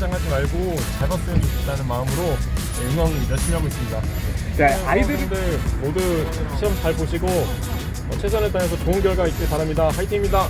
긴장하지 말고 잘 봤으면 좋겠다는 마음으로 응원 열심히 하고 있습니다. 네, 네 아이들들 모두 시험 잘 보시고 뭐 최선을 다해서 좋은 결과 있길 바랍니다. 화이팅입니다.